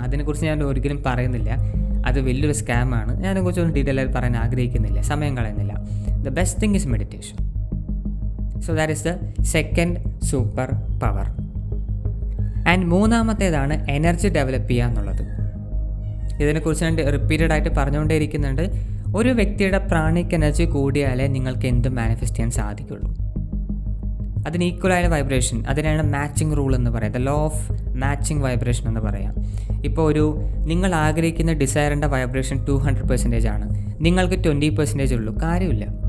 അതിനെക്കുറിച്ച് ഞാൻ ഒരിക്കലും പറയുന്നില്ല. അത് വലിയൊരു സ്കാമാണ് ഒന്നും ഡീറ്റെയിൽ ആയി പറയാൻ ആഗ്രഹിക്കുന്നില്ല. സമയം കളയുന്നില്ല. The best thing is meditation so that is the second super power and മൂന്നാമത്തേതാണ് energy develop ചെയ്യുക എന്നുള്ളത്. ഇതിനെക്കുറിച്ച് ഞാൻ റിപ്പീറ്റഡ് ആയിട്ട് പറഞ്ഞുകൊണ്ടേ ഇരിക്കുന്നുണ്ട് ഒരു വ്യക്തിയുടെ പ്രാണിക് എനർജി കൂടിയാലേ നിങ്ങൾക്ക് എന്ത് മാനിഫെസ്റ്റ് ചെയ്യാൻ സാധിക്കുള്ളൂ. അതിന് ഈക്വലായ വൈബ്രേഷൻ അതിനാണ് മാച്ചിങ് റൂൾ എന്ന് പറയുന്നത് ലോ ഓഫ് മാച്ചിങ് വൈബ്രേഷൻ എന്ന് പറയാം. ഇപ്പോൾ ഒരു നിങ്ങൾ ആഗ്രഹിക്കുന്ന ഡിസയറിന്റെ വൈബ്രേഷൻ ടു ഹൺഡ്രഡ് പെർസെന്റേജ് ആണ്. നിങ്ങൾക്ക് ട്വന്റി പെർസെന്റേജ് ഉള്ളൂ. കാര്യമില്ല.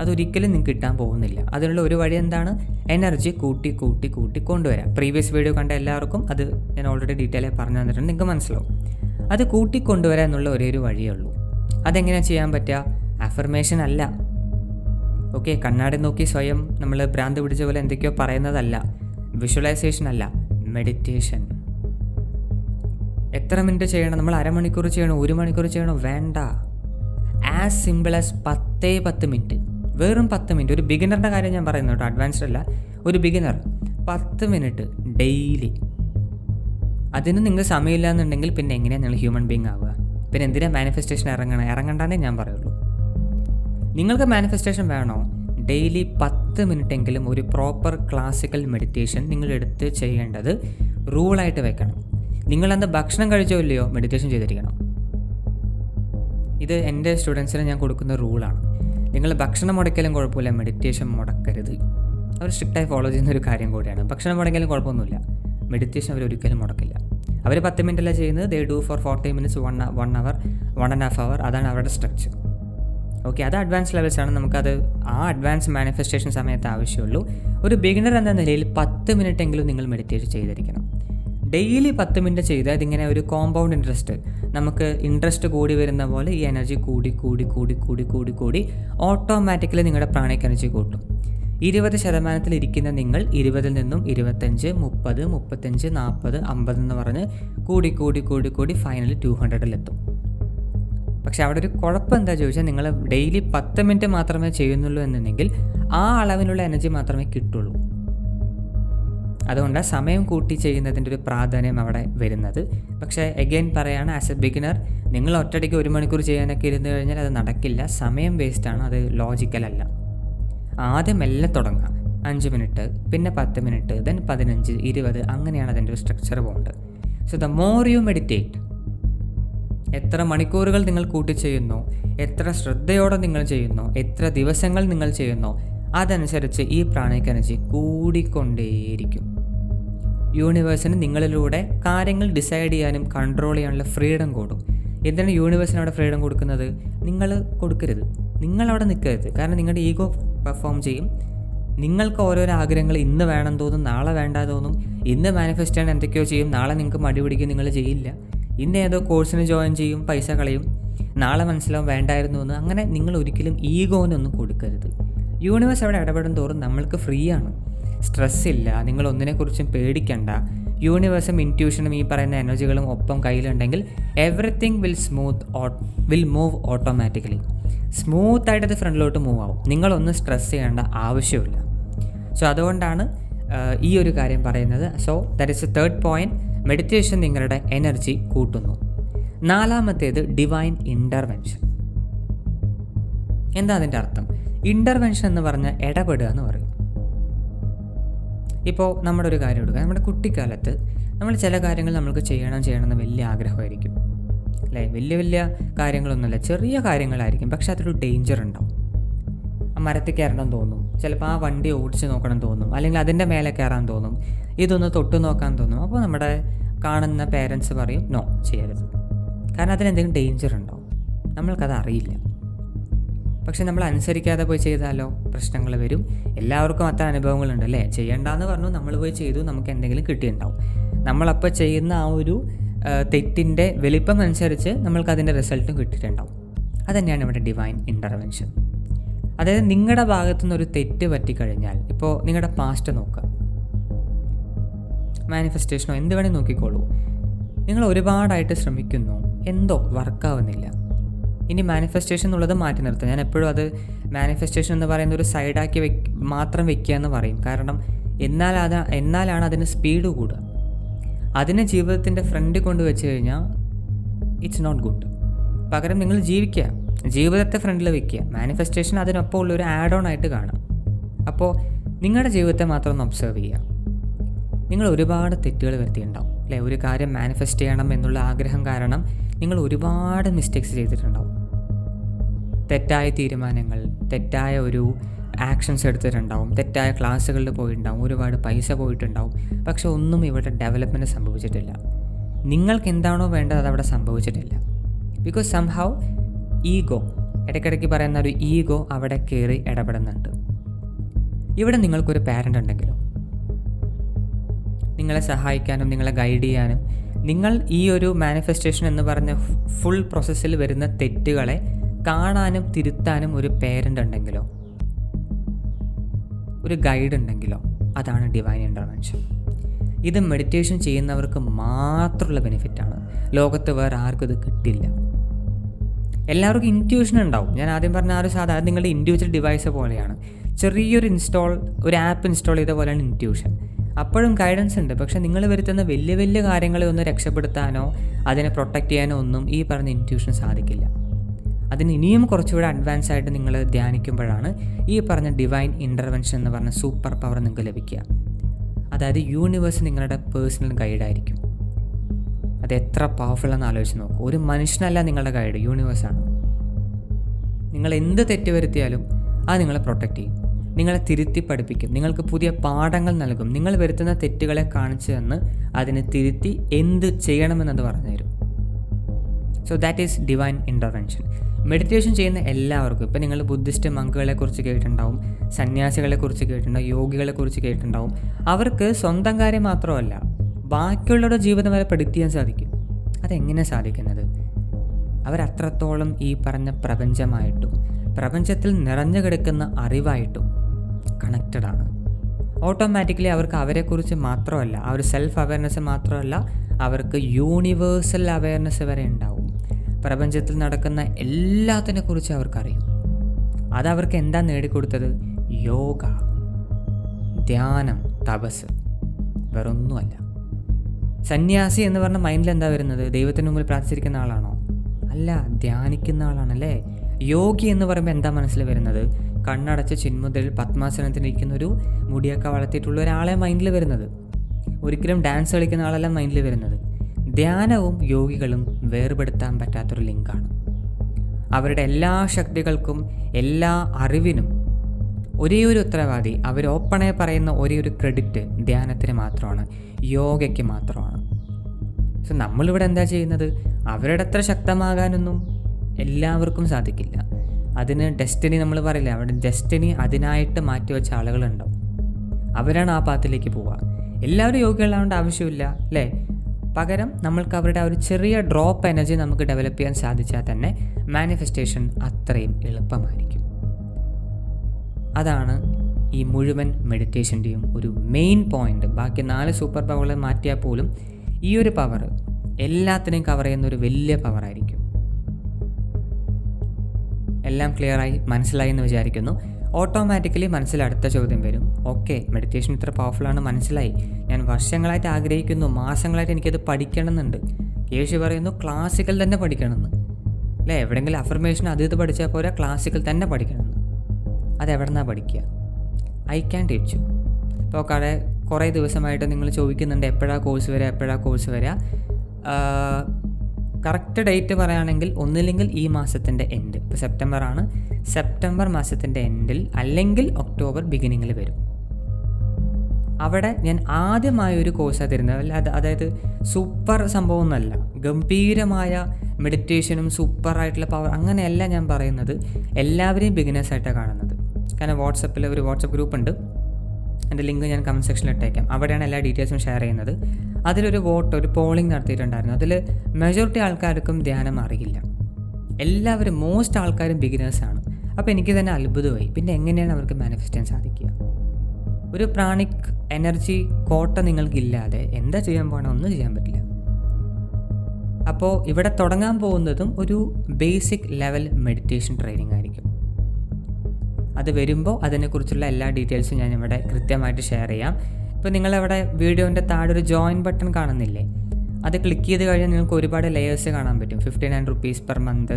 അതൊരിക്കലും നിങ്ങൾക്ക് കിട്ടാൻ പോകുന്നില്ല. അതിനുള്ള ഒരു വഴി എന്താണ്? എനർജി കൂട്ടി കൂട്ടി കൂട്ടി കൊണ്ടുവരാം. പ്രീവിയസ് വീഡിയോ കണ്ട എല്ലാവർക്കും അത് ഞാൻ ഓൾറെഡി ഡീറ്റെയിൽ പറഞ്ഞു തന്നിട്ടുണ്ട്. നിങ്ങൾക്ക് മനസ്സിലാവും. അത് കൂട്ടി കൊണ്ടുവരാൻ എന്നുള്ള ഒരേ ഒരു വഴിയേ ഉള്ളൂ. അതെങ്ങനെയാണ് ചെയ്യാൻ പറ്റുക അഫർമേഷൻ അല്ല. ഓക്കെ കണ്ണാടി നോക്കി സ്വയം നമ്മൾ ഭ്രാന്ത് പിടിച്ച പോലെ എന്തൊക്കെയോ പറയുന്നതല്ല. വിഷ്വലൈസേഷൻ അല്ല. മെഡിറ്റേഷൻ എത്ര മിനിറ്റ് ചെയ്യണം? നമ്മൾ അരമണിക്കൂർ ചെയ്യണോ? ഒരു മണിക്കൂർ ചെയ്യണോ? വേണ്ട. ആസ് സിമ്പിൾ ആസ് പത്തേ പത്ത് മിനിറ്റ് വെറും പത്ത് മിനിറ്റ്. ഒരു ബിഗിനറിന്റെ കാര്യം ഞാൻ പറയുന്നു കേട്ടോ. അഡ്വാൻസ്ഡ് അല്ല. ഒരു ബിഗിനർ പത്ത് മിനിറ്റ് ഡെയിലി അതിന് നിങ്ങൾ സമയമില്ല എന്നുണ്ടെങ്കിൽ പിന്നെ എങ്ങനെയാണ് നിങ്ങൾ ഹ്യൂമൻ ബീങ് ആവുക? പിന്നെ എന്തിനാണ് മാനിഫെസ്റ്റേഷൻ ഇറങ്ങണം? ഇറങ്ങണ്ടെന്നേ ഞാൻ പറയുള്ളൂ. നിങ്ങൾക്ക് മാനിഫെസ്റ്റേഷൻ വേണോ? ഡെയിലി പത്ത് മിനിറ്റെങ്കിലും ഒരു പ്രോപ്പർ ക്ലാസിക്കൽ മെഡിറ്റേഷൻ നിങ്ങൾ എടുത്ത് ചെയ്യേണ്ടത് റൂളായിട്ട് വെക്കണം. നിങ്ങളന്ന് ഭക്ഷണം കഴിച്ചോ ഇല്ലയോ? മെഡിറ്റേഷൻ ചെയ്തിരിക്കണം. ഇത് എന്റെ സ്റ്റുഡൻസിന് ഞാൻ കൊടുക്കുന്ന റൂളാണ് നിങ്ങൾ ഭക്ഷണം മുടക്കിയാലും കുഴപ്പമില്ല മെഡിറ്റേഷൻ മുടക്കരുത്. അവർ സ്ട്രിക്റ്റായി ഫോളോ ചെയ്യുന്ന ഒരു കാര്യം കൂടിയാണ്. ഭക്ഷണം മുടങ്ങിയാലും കുഴപ്പമൊന്നുമില്ല. മെഡിറ്റേഷൻ അവർ ഒരിക്കലും മുടക്കില്ല. അവർ പത്ത് അല്ല ചെയ്യുന്നത്? They do for forty minutes one one hour one and half hour അതാണ് അവരുടെ സ്ട്രക്ചർ ഓക്കെ അത് അഡ്വാൻസ് ലെവൽസാണ് നമുക്കത് ആ അഡ്വാൻസ് മാനിഫെസ്റ്റേഷൻ സമയത്ത് ആവശ്യമുള്ളൂ. ഒരു ബിഗിനർ എന്ന നിലയിൽ പത്ത് മിനിറ്റ് എങ്കിലും നിങ്ങൾ മെഡിറ്റേറ്റ് ചെയ്തിരിക്കണം. ഡെയിലി പത്ത് മിനിറ്റ് ചെയ്താൽ ഇതിങ്ങനെ ഒരു കോമ്പൗണ്ട് ഇൻട്രസ്റ്റ് നമുക്ക് ഇൻട്രസ്റ്റ് കൂടി വരുന്ന പോലെ ഈ എനർജി കൂടി കൂടി കൂടി കൂടി കൂടി കൂടി ഓട്ടോമാറ്റിക്കലി നിങ്ങളുടെ പ്രാണിക് എനർജി കൂട്ടും. ഇരുപത് ശതമാനത്തിൽ ഇരിക്കുന്ന നിങ്ങൾ ഇരുപതിൽ നിന്നും ഇരുപത്തഞ്ച് മുപ്പത് മുപ്പത്തഞ്ച് നാൽപ്പത് അമ്പത് എന്ന് പറഞ്ഞ് കൂടി കൂടി കൂടി കൂടി ഫൈനലി ടു ഹൺഡ്രഡിലെത്തും പക്ഷെ അവിടെ ഒരു കുഴപ്പം എന്താ ചോദിച്ചാൽ നിങ്ങൾ ഡെയിലി പത്ത് മിനിറ്റ് മാത്രമേ ചെയ്യുന്നുള്ളൂ എന്നുണ്ടെങ്കിൽ ആ അളവിലുള്ള എനർജി മാത്രമേ കിട്ടുള്ളൂ. അതുകൊണ്ട് സമയം കൂട്ടി ചെയ്യുന്നതിന്റെ ഒരു പ്രാധാന്യം അവിടെ വരുന്നത്. പക്ഷേ എഗെയിൻ പറയാണ് ആസ് എ ബിഗിനർ നിങ്ങൾ ഒറ്റയ്ക്ക് ഒരു മണിക്കൂർ ചെയ്യാനൊക്കെ ഇരുന്ന് കഴിഞ്ഞാൽ അത് നടക്കില്ല. സമയം വേസ്റ്റാണ് അത് ലോജിക്കലല്ല ആദ്യം എല്ലാം തുടങ്ങുക അഞ്ച് മിനിറ്റ് പിന്നെ പത്ത് മിനിറ്റ് ദെൻ പതിനഞ്ച് ഇരുപത് അങ്ങനെയാണ് അതിന്റെ ഒരു സ്ട്രക്ചർ പോകുന്നത് so the more you meditate എത്ര മണിക്കൂറുകൾ നിങ്ങൾ കൂട്ടി ചെയ്യുന്നു എത്ര ശ്രദ്ധയോടെ നിങ്ങൾ ചെയ്യുന്നു എത്ര ദിവസങ്ങൾ നിങ്ങൾ ചെയ്യുന്നു അതനുസരിച്ച് ഈ പ്രാണിക് എനർജി കൂടിക്കൊണ്ടേയിരിക്കും. യൂണിവേഴ്സിന് നിങ്ങളിലൂടെ കാര്യങ്ങൾ ഡിസൈഡ് ചെയ്യാനും കൺട്രോൾ ചെയ്യാനുള്ള ഫ്രീഡം കൂടും. എന്തിനാണ് യൂണിവേഴ്സിന് അവിടെ ഫ്രീഡം കൊടുക്കുന്നത്? നിങ്ങൾ കൊടുക്കരുത്. നിങ്ങളവിടെ നിൽക്കരുത്. കാരണം നിങ്ങളുടെ ഈഗോ പെർഫോം ചെയ്യും. നിങ്ങൾക്ക് ഓരോരോ ആഗ്രഹങ്ങൾ ഇന്ന് വേണം തോന്നും നാളെ വേണ്ട തോന്നും ഇന്ന് മാനിഫെസ്റ്റ് ചെയ്യാൻ എന്തൊക്കെയോ ചെയ്യും നാളെ നിങ്ങൾക്ക് മടി പിടിക്കും നിങ്ങൾ ചെയ്യില്ല. ഇന്ന് ഏതോ കോഴ്സിന് ജോയിൻ ചെയ്യും പൈസ കളയും നാളെ മനസ്സിലാവും വേണ്ടായിരുന്നു എന്ന്. അങ്ങനെ നിങ്ങൾ ഒരിക്കലും ഈഗോനൊന്നും കൊടുക്കരുത്. യൂണിവേഴ്സ് അവിടെ ഇടപെടും തോറും നമ്മൾക്ക് ഫ്രീ ആണ്. സ്ട്രെസ് ഇല്ല നിങ്ങൾ ഒന്നിനെക്കുറിച്ചും പേടിക്കണ്ട. യൂണിവേഴ്സും ഇന്റ്യൂഷനും ഈ പറയുന്ന എനർജികളും ഒപ്പം കയ്യിലുണ്ടെങ്കിൽ everything will smooth will move automatically സ്മൂത്തായിട്ട് അത് ഫ്രണ്ടിലോട്ട് മൂവ് ആവും. നിങ്ങളൊന്നും സ്ട്രെസ് ചെയ്യേണ്ട ആവശ്യമില്ല. സോ അതുകൊണ്ടാണ് ഈ ഒരു കാര്യം പറയുന്നത്. So that is a third point meditation നിങ്ങളുടെ എനർജി കൂട്ടുന്നു. നാലാമത്തേത് ഡിവൈൻ ഇന്റർവെൻഷൻ എന്താ അതിന്റെ അർത്ഥം? ഇന്റർവെൻഷൻ എന്ന് പറഞ്ഞാൽ ഇടപെടുക എന്ന് പറയും. ഇപ്പോൾ നമ്മുടെ ഒരു കാര്യം എടുക്കുക നമ്മുടെ കുട്ടിക്കാലത്ത് നമ്മൾ ചില കാര്യങ്ങൾ നമ്മൾക്ക് ചെയ്യണം ചെയ്യണം എന്ന് വലിയ ആഗ്രഹമായിരിക്കും. അല്ലേ? വലിയ വലിയ കാര്യങ്ങളൊന്നുമില്ല. ചെറിയ കാര്യങ്ങളായിരിക്കും. പക്ഷെ അതൊരു ഡേഞ്ചർ ഉണ്ടാവും. ആ മരത്തിൽ കയറണം തോന്നും. ചിലപ്പോൾ ആ വണ്ടി ഓടിച്ച് നോക്കണം തോന്നും. അല്ലെങ്കിൽ അതിന്റെ മേലെ കയറാൻ തോന്നും. ഇതൊന്ന് തൊട്ട് നോക്കാൻ തോന്നും. അപ്പോൾ നമ്മുടെ കാണുന്ന പേരൻസ് പറയും നോ ചെയ്യരുത്. കാരണം അതിനെന്തെങ്കിലും ഡേഞ്ചർ ഉണ്ടാവും. നമ്മൾക്കത് അറിയില്ല. പക്ഷെ നമ്മൾ അനുസരിക്കാതെ പോയി ചെയ്താലോ? പ്രശ്നങ്ങൾ വരും. എല്ലാവർക്കും അത്ര അനുഭവങ്ങളുണ്ട് അല്ലേ? ചെയ്യണ്ടെന്ന് പറഞ്ഞു നമ്മൾ പോയി ചെയ്തു നമുക്ക് എന്തെങ്കിലും കിട്ടിയിട്ടുണ്ടാവും. നമ്മളപ്പോൾ ചെയ്യുന്ന ആ ഒരു തെറ്റിന്റെ വലിപ്പം അനുസരിച്ച് നമ്മൾക്ക് അതിന്റെ റിസൾട്ടും കിട്ടിയിട്ടുണ്ടാവും. അതുതന്നെയാണ് ഇവിടെ ഡിവൈൻ ഇന്റർവെൻഷൻ അതായത് നിങ്ങളുടെ ഭാഗത്തുനിന്ന് ഒരു തെറ്റ് പറ്റിക്കഴിഞ്ഞാൽ ഇപ്പോൾ നിങ്ങളുടെ പാസ്റ്റ് നോക്കുക. മാനിഫെസ്റ്റേഷനോ എന്ത് വേണമെങ്കിൽ നോക്കിക്കോളൂ. നിങ്ങൾ ഒരുപാടായിട്ട് ശ്രമിക്കുന്നു എന്തോ വർക്കാവുന്നില്ല ഇനി മാനിഫെസ്റ്റേഷൻ എന്നുള്ളത് മാറ്റി നിർത്തുക ഞാൻ എപ്പോഴും അത് മാനിഫെസ്റ്റേഷൻ എന്ന് പറയുന്ന ഒരു സൈഡാക്കി വെ മാത്രം വെക്കുക എന്ന് പറയും. കാരണം എന്നാൽ അത് എന്നാലാണ് അതിന് സ്പീഡ് കൂടുക. അതിനെ ജീവിതത്തിന്റെ ഫ്രണ്ട് കൊണ്ട് വെച്ച് കഴിഞ്ഞാൽ ഇറ്റ്സ് നോട്ട് ഗുഡ് പകരം നിങ്ങൾ ജീവിക്കുക. ജീവിതത്തെ ഫ്രണ്ടിൽ വെക്കുക. മാനിഫെസ്റ്റേഷൻ അതിനൊപ്പം ഉള്ള ഒരു ആഡ് ഓൺ ആയിട്ട് കാണാം. അപ്പോൾ നിങ്ങളുടെ ജീവിതത്തെ മാത്രം ഒന്ന് ഒബ്സർവ് ചെയ്യുക. നിങ്ങൾ ഒരുപാട് തെറ്റുകൾ വരുത്തിയിട്ടുണ്ടാവും. അല്ലേ? ഒരു കാര്യം മാനിഫെസ്റ്റ് ചെയ്യണം എന്നുള്ള ആഗ്രഹം കാരണം നിങ്ങൾ ഒരുപാട് മിസ്റ്റേക്സ് ചെയ്തിട്ടുണ്ടാവും. തെറ്റായ തീരുമാനങ്ങൾ തെറ്റായ ഒരു ആക്ഷൻസ് എടുത്തിട്ടുണ്ടാവും തെറ്റായ ക്ലാസ്സുകളിൽ പോയിട്ടുണ്ടാവും ഒരുപാട് പൈസ പോയിട്ടുണ്ടാവും. പക്ഷെ ഒന്നും ഇവിടെ ഡെവലപ്മെന്റ് സംഭവിച്ചിട്ടില്ല. നിങ്ങൾക്ക് എന്താണോ വേണ്ടത് അതവിടെ സംഭവിച്ചിട്ടില്ല. ബിക്കോസ് സംഹൗ ഈഗോ ഇടയ്ക്കിടയ്ക്ക് പറയുന്ന ഒരു ഈഗോ അവിടെ കയറി ഇടപെടുന്നുണ്ട്. ഇവിടെ നിങ്ങൾക്കൊരു പാരന്റ് ഉണ്ടെങ്കിലും? നിങ്ങളെ സഹായിക്കാനും നിങ്ങളെ ഗൈഡ് ചെയ്യാനും നിങ്ങൾ ഈ ഒരു മാനിഫെസ്റ്റേഷൻ എന്ന് പറഞ്ഞ ഫുൾ പ്രോസസ്സിൽ വരുന്ന തെറ്റുകളെ കാണാനും തിരുത്താനും ഒരു പേരന്റ് ഉണ്ടെങ്കിലോ? ഒരു ഗൈഡ് ഉണ്ടെങ്കിലോ? അതാണ് ഡിവൈൻ ഇന്റർവെൻഷൻ ഇത് മെഡിറ്റേഷൻ ചെയ്യുന്നവർക്ക് മാത്രമുള്ള ബെനിഫിറ്റാണ് ലോകത്ത് വേറെ ആർക്കും ഇത് കിട്ടില്ല. എല്ലാവർക്കും ഇന്റ്യൂഷൻ ഉണ്ടാവും. ഞാൻ ആദ്യം പറഞ്ഞ ആ ഒരു സാധാരണ നിങ്ങളുടെ ഇൻഡിവിജ്വൽ ഡിവൈസ് പോലെയാണ്. ചെറിയൊരു ഇൻസ്റ്റാൾ ഒരു ആപ്പ് ഇൻസ്റ്റാൾ ചെയ്ത പോലെയാണ് ഇന്റ്യൂഷൻ അപ്പോഴും ഗൈഡൻസ് ഉണ്ട്. പക്ഷേ നിങ്ങൾ വരുത്തുന്ന വലിയ വലിയ കാര്യങ്ങളെ ഒന്ന് രക്ഷപ്പെടുത്താനോ അതിനെ പ്രൊട്ടക്റ്റ് ചെയ്യാനോ ഒന്നും ഈ പറഞ്ഞ ഇന്റ്യൂഷൻ സാധിക്കില്ല. അതിന് ഇനിയും കുറച്ചുകൂടെ അഡ്വാൻസ് ആയിട്ട് നിങ്ങൾ ധ്യാനിക്കുമ്പോഴാണ് ഈ പറഞ്ഞ ഡിവൈൻ ഇന്റർവെൻഷൻ എന്ന് പറഞ്ഞ സൂപ്പർ പവർ നിങ്ങൾക്ക് ലഭിക്കുക. അതായത് യൂണിവേഴ്സ് നിങ്ങളുടെ പേഴ്സണൽ ഗൈഡായിരിക്കും അത് എത്ര പവർഫുൾ എന്ന് ആലോചിച്ച് നോക്കും. ഒരു മനുഷ്യനല്ല നിങ്ങളുടെ ഗൈഡ് യൂണിവേഴ്സാണ് നിങ്ങൾ എന്ത് തെറ്റ് വരുത്തിയാലും അത് നിങ്ങളെ പ്രൊട്ടക്റ്റ് ചെയ്യും. നിങ്ങളെ തിരുത്തി പഠിപ്പിക്കും. നിങ്ങൾക്ക് പുതിയ പാഠങ്ങൾ നൽകും. നിങ്ങൾ വരുത്തുന്ന തെറ്റുകളെ കാണിച്ചു തന്ന് അതിനെ തിരുത്തി എന്ത് ചെയ്യണമെന്നത് പറഞ്ഞുതരും. So that is divine intervention meditation ചെയ്യുന്ന എല്ലാവർക്കും ഇപ്പോൾ നിങ്ങൾ ബുദ്ധിസ്റ്റ് മങ്കുകളെ കുറിച്ച് കേട്ടിട്ടുണ്ടാവും സന്യാസികളെ കുറിച്ച് കേട്ടിട്ടുണ്ടാവും യോഗികളെ കുറിച്ച് കേട്ടിട്ടുണ്ടാവും. അവർക്ക് സ്വന്തം കാര്യം മാത്രമല്ല ബാക്കിയുള്ളവരുടെ ജീവിതം വരെ പ്രെഡിക്റ്റ് ചെയ്യാൻ സാധിക്കും. അതെങ്ങനെ സാധിക്കുന്നത്? അവരത്രത്തോളം ഈ പറഞ്ഞ പ്രപഞ്ചമായിട്ടും പ്രപഞ്ചത്തിൽ നിറഞ്ഞു കിടക്കുന്ന അറിവായിട്ടും കണക്റ്റഡ് ആണ്. ഓട്ടോമാറ്റിക്കലി അവർക്ക് അവരെക്കുറിച്ച് മാത്രമല്ല ആ ഒരു സെൽഫ് അവയർനെസ് മാത്രമല്ല അവർക്ക് യൂണിവേഴ്സൽ അവയർനെസ് വരെ ഉണ്ടാവും. പ്രപഞ്ചത്തിൽ നടക്കുന്ന എല്ലാത്തിനെ കുറിച്ച് അവർക്കറിയും. അതവർക്ക് എന്താ നേടിക്കൊടുത്തത്? യോഗ ധ്യാനം തപസ്. വേറൊന്നുമല്ല. സന്യാസി എന്ന് പറഞ്ഞ മൈൻഡിൽ എന്താ വരുന്നത്? ദൈവത്തിന് മുമ്പിൽ പ്രാർത്ഥിച്ചിരിക്കുന്ന ആളാണോ? അല്ല ധ്യാനിക്കുന്ന ആളാണല്ലേ? യോഗി എന്ന് പറയുമ്പോൾ എന്താ മനസ്സിൽ വരുന്നത്? കണ്ണടച്ച് ചിന്മുതലിൽ പത്മാസനത്തിനിരിക്കുന്ന ഒരു മുടിയൊക്കെ വളർത്തിയിട്ടുള്ള ഒരാളെ മൈൻഡിൽ വരുന്നത്. ഒരിക്കലും ഡാൻസ് കളിക്കുന്ന ആളല്ല മൈൻഡിൽ വരുന്നത്. ധ്യാനവും യോഗികളും വേർപെടുത്താൻ പറ്റാത്തൊരു ലിങ്കാണ്. അവരുടെ എല്ലാ ശക്തികൾക്കും എല്ലാ അറിവിനും ഒരേ ഒരു ഉത്തരവാദി അവർ ഓപ്പണായി പറയുന്ന ഒരേ ഒരു ക്രെഡിറ്റ് ധ്യാനത്തിന് മാത്രമാണ് യോഗയ്ക്ക് മാത്രമാണ്. സോ നമ്മളിവിടെ എന്താ ചെയ്യുന്നത്? അവരുടെ അത്ര ശക്തമാകാനൊന്നും എല്ലാവർക്കും സാധിക്കില്ല. അതിന് ഡെസ്റ്റിനി നമ്മൾ പറയില്ല അവിടെ ഡെസ്റ്റിനി അതിനായിട്ട് മാറ്റിവെച്ച ആളുകളുണ്ടാവും. അവരാണ് ആ പാത്തിലേക്ക് പോവുക. എല്ലാവരും യോഗികളാവേണ്ട ആവശ്യമില്ല അല്ലേ? പകരം നമ്മൾക്ക് അവരുടെ ഒരു ചെറിയ ഡ്രോപ്പ് എനർജി നമുക്ക് ഡെവലപ്പ് ചെയ്യാൻ സാധിച്ചാൽ തന്നെ മാനിഫെസ്റ്റേഷൻ അത്രയും എളുപ്പമായിരിക്കും. അതാണ് ഈ മുഴുവൻ മെഡിറ്റേഷന്റെയും ഒരു മെയിൻ പോയിന്റ് ബാക്കി നാല് സൂപ്പർ പവറുകൾ മാറ്റിയാൽ പോലും ഈ ഒരു പവർ എല്ലാത്തിനെയും കവർ ചെയ്യുന്ന ഒരു വലിയ പവറായിരിക്കും എല്ലാം ക്ലിയറായി മനസ്സിലായി എന്ന് വിചാരിക്കുന്നു. ഓട്ടോമാറ്റിക്കലി മനസ്സിൽ അടുത്ത ചോദ്യം വരും. ഓക്കെ മെഡിറ്റേഷൻ ഇത്ര പവർഫുള്ളാണ് മനസ്സിലായി. ഞാൻ വർഷങ്ങളായിട്ട് ആഗ്രഹിക്കുന്നു മാസങ്ങളായിട്ട് എനിക്കത് പഠിക്കണമെന്നുണ്ട്. യേശു പറയുന്നു ക്ലാസിക്കൽ തന്നെ പഠിക്കണമെന്ന്. അല്ലേ? എവിടെയെങ്കിലും അഫർമേഷൻ അത് ഇത് പഠിച്ചാൽ പോരാ ക്ലാസിക്കൽ തന്നെ പഠിക്കണമെന്ന്. അതെവിടെ നിന്നാണ് പഠിക്കുക? ഐ ക്യാൻ ടീച്ച് യു ഇപ്പോൾ കുറേ ദിവസമായിട്ട് നിങ്ങൾ ചോദിക്കുന്നുണ്ട് എപ്പോഴാണ് കോഴ്സ് വരിക? എപ്പോഴാണ് കോഴ്സ് വരിക? കറക്റ്റ് ഡേറ്റ് പറയുകയാണെങ്കിൽ ഒന്നില്ലെങ്കിൽ ഈ മാസത്തിന്റെ എൻഡ് ഇപ്പോൾ സെപ്റ്റംബർ ആണ് സെപ്റ്റംബർ മാസത്തിന്റെ എൻഡിൽ അല്ലെങ്കിൽ ഒക്ടോബർ ബിഗിനിങ്ങിൽ വരും. അവിടെ ഞാൻ ആദ്യമായ ഒരു കോഴ്സാണ് തരുന്നത്. അല്ല അത് അതായത് സൂപ്പർ സംഭവമൊന്നുമല്ല. ഗംഭീരമായ മെഡിറ്റേഷനും സൂപ്പറായിട്ടുള്ള പവർ അങ്ങനെയല്ല ഞാൻ പറയുന്നത്. എല്ലാവരെയും ബിഗിനേഴ്സായിട്ടാണ് കാണുന്നത്. കാരണം വാട്സപ്പിൽ ഒരു വാട്സപ്പ് ഗ്രൂപ്പ് ഉണ്ട്. എന്റെ ലിങ്ക് ഞാൻ കമന്റ് സെക്ഷനിൽ ഇട്ടേക്കാം. അവിടെയാണ് എല്ലാ ഡീറ്റെയിൽസും ഷെയർ ചെയ്യുന്നത്. അതിലൊരു വോട്ട് ഒരു പോളിംഗ് നടത്തിയിട്ടുണ്ടായിരുന്നു. അതിൽ മെജോറിറ്റി ആൾക്കാർക്കും ധ്യാനം അറിയില്ല. എല്ലാവരും മോസ്റ്റ് ആൾക്കാരും ബിഗിനേഴ്സാണ് അപ്പോൾ എനിക്ക് തന്നെ അത്ഭുതമായി. പിന്നെ എങ്ങനെയാണ് അവർക്ക് മാനിഫെസ്റ്റ് ചെയ്യാൻ സാധിക്കുക? ഒരു പ്രാണിക് എനർജി കോട്ട നിങ്ങൾക്കില്ലാതെ എന്താ ചെയ്യാൻ പോകണം ഒന്നും ചെയ്യാൻ പറ്റില്ല. അപ്പോൾ ഇവിടെ തുടങ്ങാൻ പോകുന്നതും ഒരു ബേസിക് ലെവൽ മെഡിറ്റേഷൻ ട്രെയിനിങ് ആയിരിക്കും. അത് വരുമ്പോൾ അതിനെക്കുറിച്ചുള്ള എല്ലാ ഡീറ്റെയിൽസും ഞാൻ ഇവിടെ കൃത്യമായിട്ട് ഷെയർ ചെയ്യാം. ഇപ്പോൾ നിങ്ങളവിടെ വീഡിയോന്റെ താഴെ ഒരു ജോയിൻ ബട്ടൺ കാണുന്നില്ലേ? അത് ക്ലിക്ക് ചെയ്ത് കഴിഞ്ഞാൽ നിങ്ങൾക്ക് ഒരുപാട് ലെയേഴ്സ് കാണാൻ പറ്റും. Fifty nine rupees per month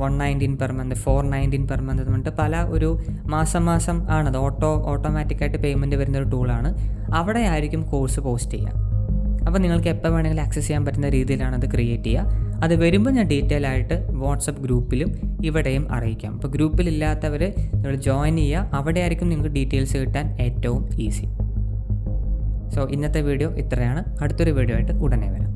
one nineteen per month four nineteen per month എന്ന് പറഞ്ഞിട്ട് പല ഒരു മാസം മാസം ആണത്. ഓട്ടോ ഓട്ടോമാറ്റിക്കായിട്ട് പേയ്മെന്റ് വരുന്ന ഒരു ടൂളാണ് അവിടെ ആയിരിക്കും കോഴ്സ് പോസ്റ്റ് ചെയ്യുക. അപ്പോൾ നിങ്ങൾക്ക് എപ്പോൾ വേണമെങ്കിലും ആക്സസ് ചെയ്യാൻ പറ്റുന്ന രീതിയിലാണ് അത് ക്രിയേറ്റ് ചെയ്യുക. അത് വരുമ്പോൾ ഞാൻ ഡീറ്റെയിൽ ആയിട്ട് വാട്സപ്പ് ഗ്രൂപ്പിലും ഇവിടെയും അറിയിക്കാം. അപ്പോൾ ഗ്രൂപ്പിലില്ലാത്തവർ നിങ്ങൾ ജോയിൻ ചെയ്യുക. അവിടെ ആയിരിക്കും നിങ്ങൾക്ക് ഡീറ്റെയിൽസ് കിട്ടാൻ ഏറ്റവും ഈസി സോ ഇന്നത്തെ വീഡിയോ ഇത്രയാണ്. അടുത്തൊരു വീഡിയോ ആയിട്ട് ഉടനെ വരാം.